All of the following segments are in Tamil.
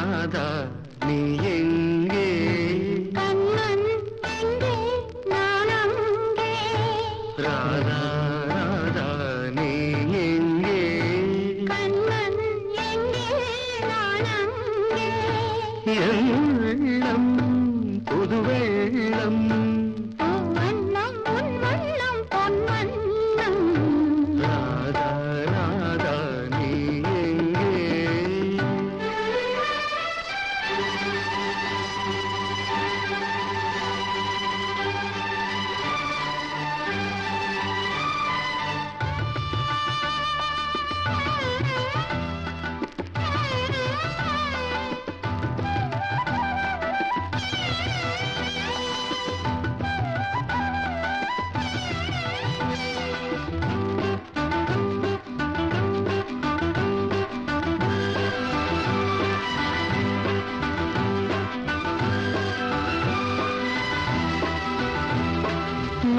ராதா நீ எங்கே? ராதா ராதா நீ எங்கே? என் வெள்ளம் புது வெள்ளம்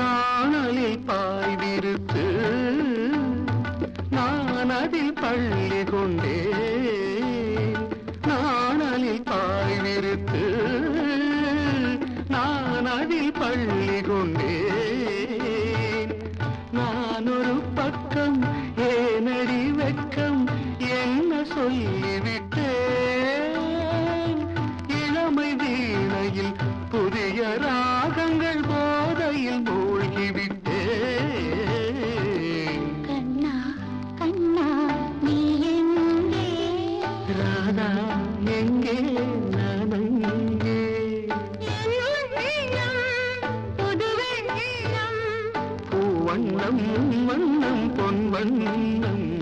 நாணலில் பாய் விருத்து நான் அதில் பள்ளி கொண்டே. நாணலில் பாய் விருத்து நான் அதில் பள்ளி கொண்டே. நான் ஒரு பக்கம் ஏனடி வெக்கம் என்ன சொல்லிவிட்டேன்? இளமை வீணையில் வண்ணம் வண்ணம் பொன் வண்ணம்.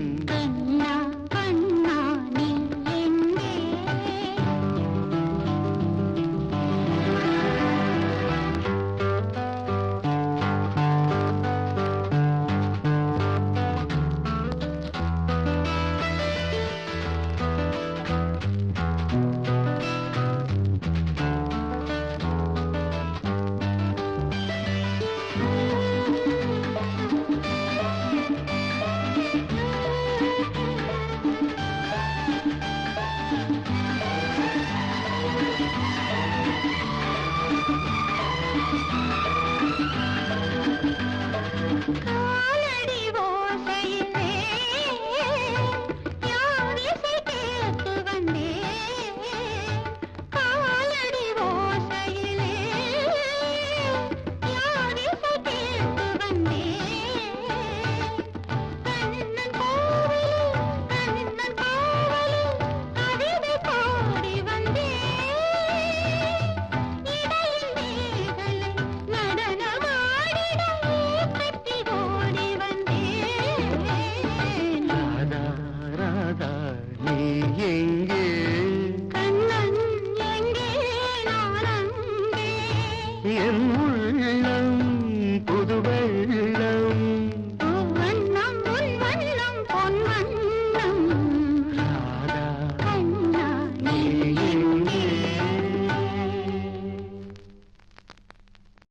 என் உள்ளம்